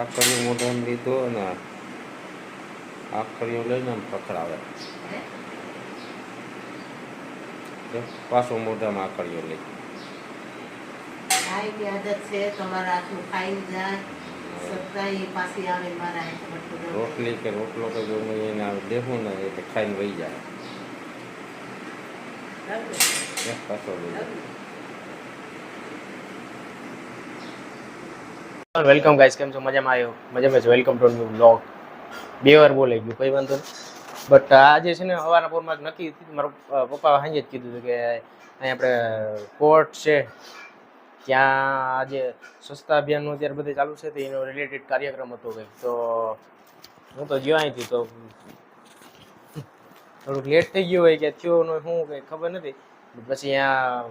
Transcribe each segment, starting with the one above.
આખરીઓ મોઢામાં લીધો અને આખરીઓ લઈને આમ પકડાવે. પાછો મોઢામાં આખરીઓ લઈ. રોટલી કે રોટલો કે જો હું એને આવે દેવું ને એટલે ખાઈને વહી જાય. પાછો લઈ જાય વેલકમ ગાઈસ કેમ છો? મજામાં આવ્યો મજામાં છે વેલકમ ટુ ન્યુ બ્લોગ બે વાર બોલાઈ ગયું, કોઈ વાંધો નહીં. બટ આજે છે ને સવારના પોરમાં નક્કી થયું મારા પપ્પા સાંજે જ કીધું હતું કે, અહીં આપણે કોર્ટ છે. ત્યાં આજે સ્વચ્છતા અભિયાનનું અત્યારે બધે ચાલુ છે, તો એનો રિલેટેડ કાર્યક્રમ હતો કંઈક. તો હું તો ગયો અહીંથી, તો થોડુંક લેટ થઈ ગયું હોય કે થયો શું કંઈ ખબર નથી. પછી અહીંયા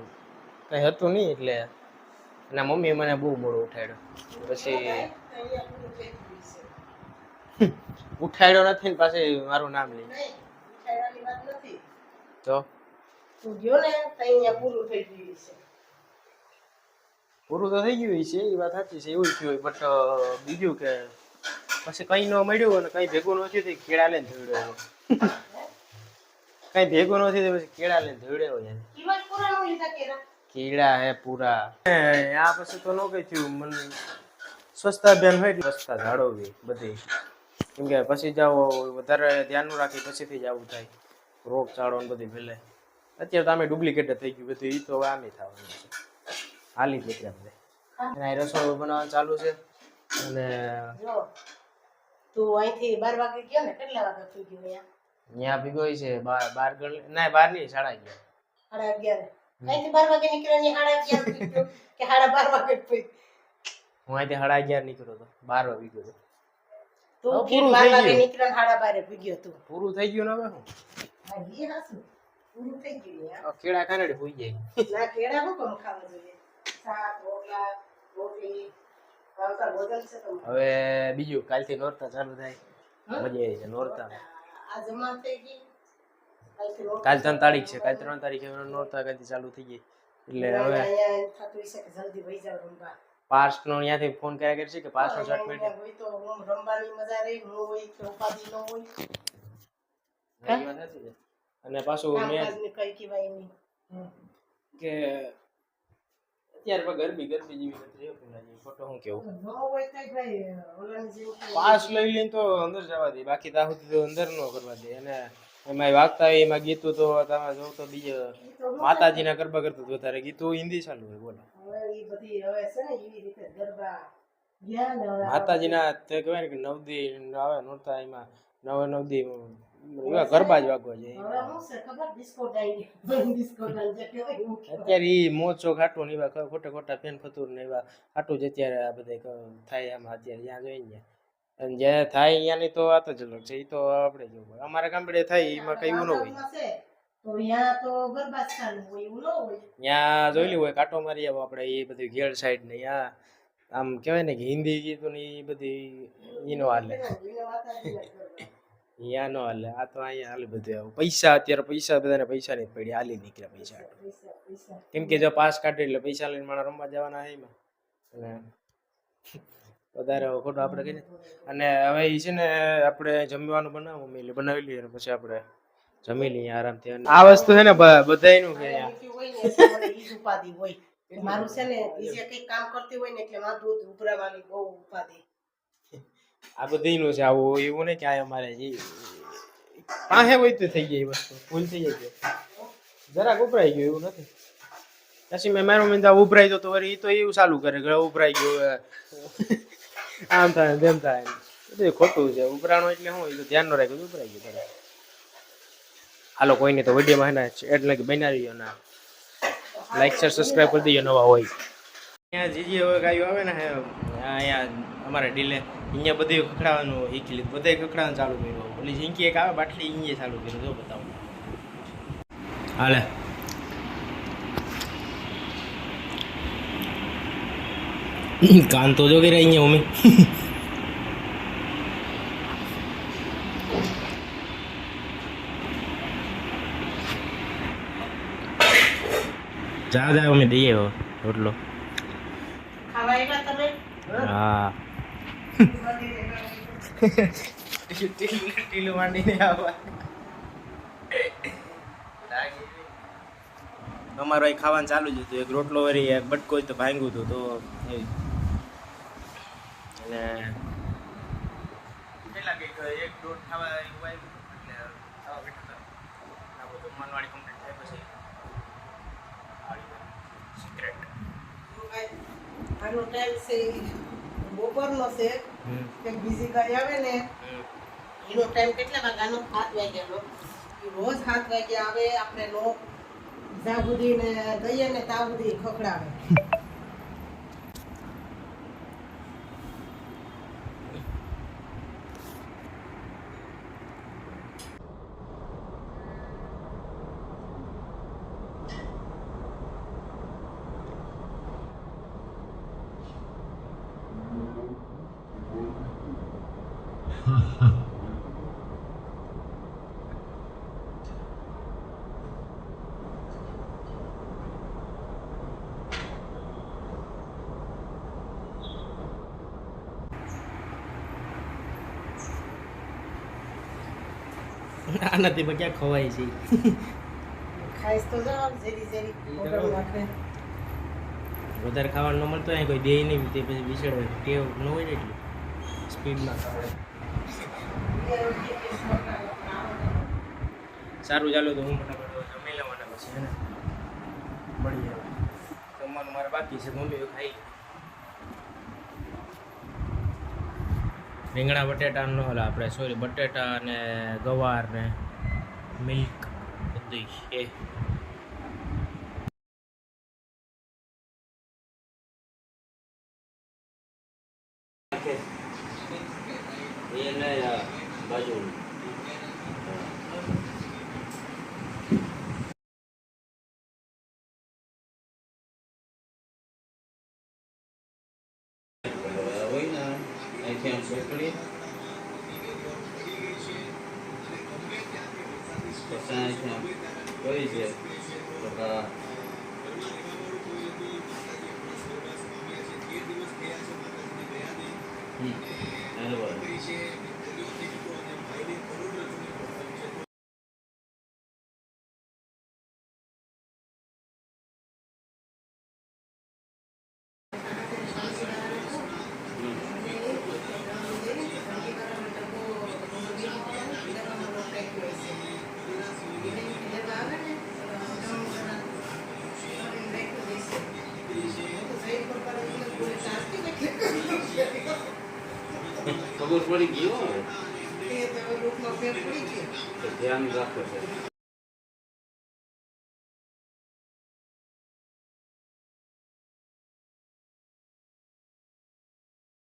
કંઈ હતું નહીં, એટલે એના મમ્મીએ મને બહુ મોડો ઉઠાડ્યો પછી ઉઠાડ્યો નથી ને પાછી મારું નામ લઈ તો તું ગયો ને તો અહીંયા પૂરું થઈ ગયું છે પૂરું તો થઈ ગયું છે એ વાત સાચી છે એવું થયું બટ બીજું કે પછી કઈ ન મળ્યું અને કઈ ભેગું ન થયું તો કેળા લઈને ધોડ્યો કઈ ભેગું ન થયું તો પછી કેળા લઈને ધોડ્યો કીડા હે પૂરા. આ પછી તો ન કઈ થયું. મને સ્વચ્છતા અભિયાન હોય સ્વચ્છતા જાળવવી બધી. કેમ કે પછી જાઓ વધારે ધ્યાન રાખી પછીથી જ આવું થાય. રોગચાળો ને બધી ભલે. અત્યારે તો આમે ડુપ્લિકેટ થઈ ગયું બધું. એ તો આમે થવાનું છે. હાલી જ બધે. અને રસોડું બનાવવાનું ચાલુ છે. અને તું અહીંથી બાર વાગે ગયો ને કેટલા વાગે થઈ ગયો અહીંયા? ત્યાં ભીગોય છે. બાર બાર ગણ ના બાર નહીં સાડા અગિયાર સાડા અગિયાર. અહીંથી બાર વાગે નીકળ્યો ને સાડા અગિયાર થઈ કે સાડા બાર વાગે જ હું અહીંથી સાડા અગિયાર નીકળ્યો હતો બાર વાગી ગયો હતો તું હવે ગીર પૂરું બાર થઈ ગયું. નીકળ્યો સાડા બારે ભૂગ્યો તું. પૂરું થઈ ગયું ને હવે હું. પૂરું થઈ ગયું કેળા કાનડે હોઈ જાય. ના કેળા શું કામ ખાવા જોઈએ? શાક રોટલા રોટલી આવતા ભોજન છે તો હવે બીજું કાલથી નોરતા ચાલુ થાય. મજા આવી છે નોરતા આ જમા થઈ ગઈ કાલ ત્રણ તારીખ છે. કાલ ત્રણ તારીખે નોરતા કાલથી ચાલુ થઈ ગઈ. એટલે હવે પાસ્ટ નો ત્યાંથી ફોન કર્યા કરશે કે પાસ્ટ નો શર્ટ મેળવી હોય તો રમવાની મજા રહી હું હોય કે ઉપાધિ ન હોય. અને પાછું મેં કઈ કહેવાય નહીં. કે અત્યારે પણ ગરમી ગરમી જેવી નથી ખોટો હું કેવું? પાસ લઈ લઈને તો અંદર જવા દે. બાકી ત્યાં સુધી તો અંદર નો કરવા દે. અને એમાં વાગતા હોય એમાં ગીતું તો તમે જો તો બીજે માતાજીના ગરબા કરતો તો વધારે ગીતું હિન્દી ચાલુ હોય બોલો. ને ને માતાજીના તે કહેવાય ને કે નવદી આવે નોરતા એમાં નવે નવ નવદી એવા ગરબા જ વાગવા જાય છે. અત્યારે એ મોજ શોખ હાટું ને એવા ખોટા ખોટા ફેન ફતુર ને એવા ખાટું જ અત્યારે આ બધા થાય આમાં અત્યારે ત્યાં જોઈને અને જે થાય અહીંયાની તો વાત જ અલગ છે એ તો આપણે જોવું અમારા ગામડે થાય એમાં કઈ એવું ન હોય. ત્યાં જોયેલી હોય કાંટો મારી આવો આપણે એ બધી ઘેર સાઈડ ને ત્યાં આમ કહેવાય ને કે હિન્દી ગીતો ને એ બધી ઈનો હાલે. અહીંયા નો હાલે આ તો અહીંયા હાલે બધું આવું. પૈસા અત્યારે પૈસા બધાને પૈસા નહીં પડી હાલી નીકળ્યા પૈસા હાટુ. પૈસા પૈસા કેમ કે જો પાસ કાઢે એટલે પૈસા લઈને મારા રમવા જવાના એમાં. અને વધારે ખોટું આપણે કહીએ. અને હવે એ છે ને આપણે જમવાનું બનાવવું મમ્મી બનાવી લઈએ અને પછી આપણે જમી લઈએ આરામથી. આ વસ્તુ છે ને બધાયનું કે ને જ ઉપાધિ હોય. મારું છે ને બીજે કઈ કામ કરતી હોય ને એટલે મારું દૂધ ઉભરાવાની બહુ ઉપાધિ. આ બધીનું છે આવું એવું નહીં કે આ અમારે જે પાસે હોય તો થઈ એ વસ્તુ. ભૂલ થઈ જાય. જરાક ઉભરાઈ ગયું એવું નથી. પછી મેં મારો મિંદા ઉભરાઈ ગયો તો એ તો એવું ચાલુ કરે કે ઉભરાઈ ગયું. આમ થાય, તેમ થાય. બધું ખોટું છે. ઉભરાણું એટલે શું તો ધ્યાન ન રાખ્યું ઉભરાઈ ગયું તારે. હાલો, કોઈને તો વિડીયોમાં હેના એટલે કે બનાવી રહ્યો ના. લાઈક શેર સબસ્ક્રાઈબ કરી દઈએ નવા હોય. અહીંયા જે જે હવે ગાયું આવે ને અહીંયા અમારે ડીલે. અહીંયા બધું ખખડાવવાનું શીખી લીધું બધે ખખડાવવાનું ચાલુ કર્યું. ઓલી ઝીંકી એક આવે, બાટલી અહીંયા ચાલુ કર્યું જો બતાવું. હાલે. કાન તો જો કે અહીંયા અમે જા જા અમે દઈએ હવે રોટલો હા ટીલું માંડીને આવવા અમારો ખાવાનું ચાલુ જ હતું એક રોટલો વરી એક બટકો તો ભાંગ્યું હતું તો કેટલા કંઈક એક દોઢ ખાવા એવું આવ્યું એટલે ખાવા બેઠા હતા. આ બધું જમવાનવાળી કમ્પ્લીટ થાય પછી. સિક્રેટ આનો ટાઈમ છે બપોરનો છે કે બીજી ગાય આવે ને એનો ટાઈમ કેટલા વાગ્યાનો? સાત વાગ્યાનો. ઈ રોજ સાત વાગે આવે આપણે નો જ્યાં સુધી ને દઈએ ને ત્યાં સુધી ખખડાવે. આનાથી પણ ક્યાં ખવાય છે. ખાઈશ તો વધારે ખાવાનું ન મળતું હોય કોઈ દે નહીં તે પછી વિસળ હોય ટેવ ન હોય ને એટલી. સ્પીડમાં સારું ચાલો તો હું ફટાફટ જમી લેવાના પછી હે ને? મળી જાય જમવાનું મારે બાકી છે મમ્મી ખાઈ રીંગણા બટેટાનો ઓલા આપણે સોરી બટેટા ને ગવાર ને મિલ્ક બધું છે બાજુ હોય ને ચોકડી પછી કરી છે હમ બરાબર ખબર પડી. તો ધ્યાન રાખો છે